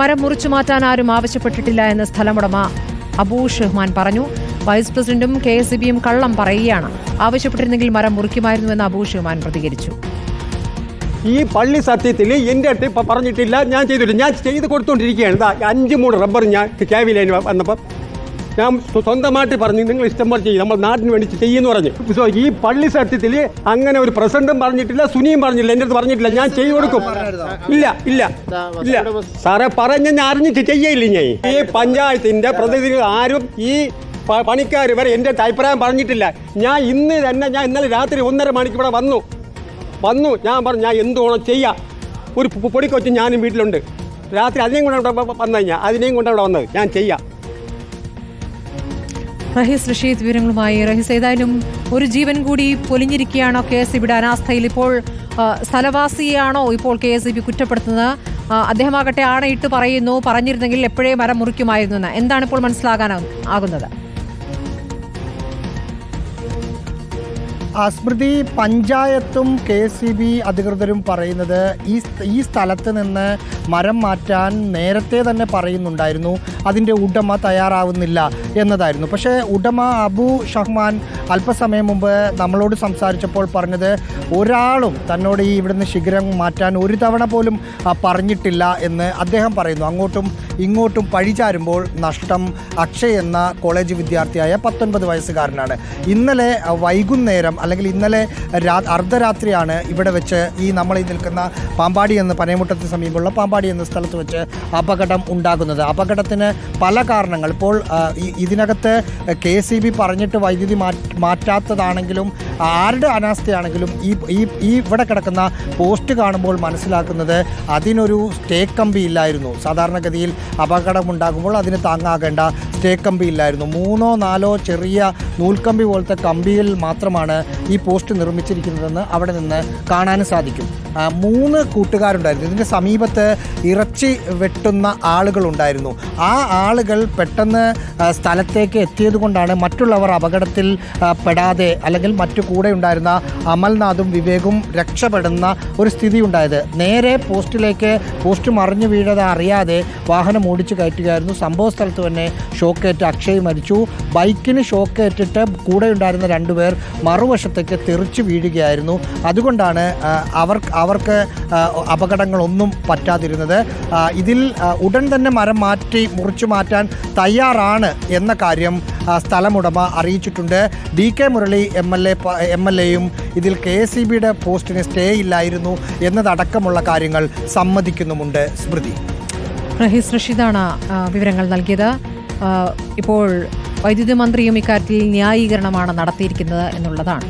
മരം മുറിച്ചു മാറ്റാൻ ആരും ആവശ്യപ്പെട്ടിട്ടില്ല എന്ന് സ്ഥലമുടമ അബൂ ഷെഹ്മാൻ പറഞ്ഞു. വൈസ് പ്രസിഡന്റും കെ എസ് ബിയും കള്ളം പറയുകയാണ്. ആവശ്യപ്പെട്ടിരുന്നെങ്കിൽ മരം മുറിക്കുമായിരുന്നുവെന്ന് അബൂ ഷെഹ്മാൻ പ്രതികരിച്ചു. ഈ പള്ളി സത്യത്തിൽ എന്റെ അടുത്ത് ഇപ്പം പറഞ്ഞിട്ടില്ല. ഞാൻ ചെയ്തിട്ടില്ല ഞാൻ ചെയ്ത് കൊടുത്തുകൊണ്ടിരിക്കുകയാണ് അഞ്ച് മൂന്ന് റബ്ബർ ഞാൻ കെ വന്നപ്പോൾ വന്നപ്പം ഞാൻ സ്വ- സ്വന്തമായിട്ട് പറഞ്ഞു നിങ്ങൾ ഇഷ്ടം പോലെ ചെയ്യും നമ്മൾ നാടിന് വേണ്ടി ചെയ്യുമെന്ന് പറഞ്ഞു. സോ ഈ പള്ളി സത്യത്തിൽ അങ്ങനെ ഒരു പ്രസിഡന്റും പറഞ്ഞിട്ടില്ല സുനിയും പറഞ്ഞില്ല എന്റെ അടുത്ത് പറഞ്ഞിട്ടില്ല ഞാൻ ചെയ്തു കൊടുക്കും. ഇല്ല ഇല്ല ഇല്ല. സാറേ പറഞ്ഞ ഞാൻ അറിഞ്ഞിട്ട് ചെയ്യയില്ല ഞാൻ. ഈ പഞ്ചായത്തിന്റെ പ്രതിനിധികൾ ആരും ഈ പണിക്കാർ വരെ എന്റെ അഭിപ്രായം പറഞ്ഞിട്ടില്ല. ഞാൻ ഇന്ന് തന്നെ ഞാൻ ഇന്നലെ രാത്രി ഒന്നര മണിക്ക് ഇവിടെ വന്നു. വന്നു ഞാൻ പറഞ്ഞു ഞാൻ എന്തുവേണം ചെയ്യാം? ഒരു പൊടിക്കൊച്ചു ഞാനും വീട്ടിലുണ്ട്. രാത്രി അതിനെയും കൊണ്ട് ഇവിടെ വ- വന്നു കഴിഞ്ഞാൽ അതിനെയും കൊണ്ട് അവിടെ വന്നത് ഞാൻ ചെയ്യാം. റഹീസ് റഷീദ് വിവരങ്ങളുമായി. റഹീസ് ഏതായാലും ഒരു ജീവൻ കൂടി പൊലിഞ്ഞിരിക്കുകയാണോ കെ എസ് ബിയുടെ അനാസ്ഥയിൽ. ഇപ്പോൾ സ്ഥലവാസിയാണോ ഇപ്പോൾ കെ എസ് ബി കുറ്റപ്പെടുത്തുന്നത്? അദ്ദേഹമാകട്ടെ ആണയിട്ട് പറയുന്നു. പറഞ്ഞിരുന്നെങ്കിൽ എപ്പോഴേ മരം മുറിക്കുമായിരുന്നു എന്താണ് ഇപ്പോൾ മനസ്സിലാകാൻ സ്മൃതി പഞ്ചായത്തും കെ സി ബി അധികൃതരും പറയുന്നത് ഈ ഈ സ്ഥലത്ത് നിന്ന് മരം മാറ്റാൻ നേരത്തെ തന്നെ പറയുന്നുണ്ടായിരുന്നു. അതിന്റെ ഉടമ തയ്യാറാവുന്നില്ല എന്നതായിരുന്നു. പക്ഷേ ഉടമ അബു ഷഹ്മാൻ അല്പസമയം മുമ്പ് നമ്മളോട് സംസാരിച്ചപ്പോൾ പറഞ്ഞത് ഒരാളും തന്നോട് ഈ ഇവിടുന്ന് ശിഖരം മാറ്റാൻ ഒരു തവണ പോലും പറഞ്ഞിട്ടില്ല എന്ന് അദ്ദേഹം പറയുന്നു. അങ്ങോട്ടും ഇങ്ങോട്ടും പഴിചാരുമ്പോൾ നഷ്ടം അക്ഷയ് എന്ന കോളേജ് വിദ്യാർത്ഥിയായ പത്തൊൻപത് വയസ്സുകാരനാണ്. ഇന്നലെ വൈകുന്നേരം അല്ലെങ്കിൽ ഇന്നലെ അർദ്ധരാത്രിയാണ് ഇവിടെ വെച്ച് ഈ നമ്മൾ ഈ നിൽക്കുന്ന പാമ്പാടി എന്ന പനയമുട്ടത്തിന് സമീപമുള്ള പാമ്പാടി എന്ന സ്ഥലത്ത് വെച്ച് അപകടം ഉണ്ടാകുന്നത്. അപകടത്തിന് പല കാരണങ്ങൾ. ഇപ്പോൾ ഇതിനകത്ത് കെ സി ബി പറഞ്ഞിട്ട് വൈദ്യുതി മാറ്റാത്തതാണെങ്കിലും ആരുടെ അനാസ്ഥയാണെങ്കിലും ഈ ഈ ഈ ഇവിടെ കിടക്കുന്ന പോസ്റ്റ് കാണുമ്പോൾ മനസ്സിലാക്കുന്നത് അതിനൊരു സ്റ്റേ കമ്പി ഇല്ലായിരുന്നു. സാധാരണഗതിയിൽ അപകടമുണ്ടാകുമ്പോൾ അതിന് താങ്ങാകേണ്ട സ്റ്റേ കമ്പി ഇല്ലായിരുന്നു. മൂന്നോ നാലോ ചെറിയ നൂൽക്കമ്പി പോലത്തെ കമ്പിയിൽ മാത്രമാണ് ഈ പോസ്റ്റ് നിർമ്മിച്ചിരിക്കുന്നതെന്ന് അവിടെ നിന്ന് കാണാനും സാധിക്കും. മൂന്ന് കൂട്ടുകാരുണ്ടായിരുന്നു. ഇതിന്റെ സമീപത്ത് ഇറച്ചി വെട്ടുന്ന ആളുകളുണ്ടായിരുന്നു. ആ ആളുകൾ പെട്ടെന്ന് സ്ഥലത്തേക്ക് എത്തിയത് കൊണ്ടാണ് മറ്റുള്ളവർ അപകടത്തിൽ പെടാതെ അല്ലെങ്കിൽ മറ്റു കൂടെ ഉണ്ടായിരുന്ന അമൽനാഥും വിവേകും രക്ഷപ്പെടുന്ന ഒരു സ്ഥിതി ഉണ്ടായത് നേരെ പോസ്റ്റിലേക്ക് പോസ്റ്റ് മറിഞ്ഞു വീഴത് അറിയാതെ വാഹനം ഓടിച്ചു കയറ്റുകയായിരുന്നു. സംഭവ സ്ഥലത്ത് തന്നെ ഷോക്കേറ്റ് അക്ഷയ് മരിച്ചു. ബൈക്കിന് ഷോക്കേറ്റിട്ട് കൂടെ ഉണ്ടായിരുന്ന രണ്ടുപേർ മറുവശത്തേക്ക് തെറിച്ചു വീഴുകയായിരുന്നു. അതുകൊണ്ടാണ് അവർ അവർക്ക് അപകടങ്ങളൊന്നും പറ്റാതിരുന്നത്. ഇതിൽ ഉടൻ തന്നെ മരം മാറ്റി മുറിച്ചു മാറ്റാൻ തയ്യാറാണ് എന്ന കാര്യം സ്ഥലമുടമ അറിയിച്ചിട്ടുണ്ട്. D K Murali M L A M L എയും ഇതിൽ കെ എസ് സി ബിയുടെ പോസ്റ്റിന് സ്റ്റേ ഇല്ലായിരുന്നു എന്നതടക്കമുള്ള കാര്യങ്ങൾ സമ്മതിക്കുന്നുമുണ്ട് സ്മൃതി. റഹീസ് റഷീദാണ് വിവരങ്ങൾ നൽകിയത്. ഇപ്പോൾ വൈദ്യുതി മന്ത്രിയും ഇക്കാര്യത്തിൽ ന്യായീകരണമാണ് നടത്തിയിരിക്കുന്നത് എന്നുള്ളതാണ്.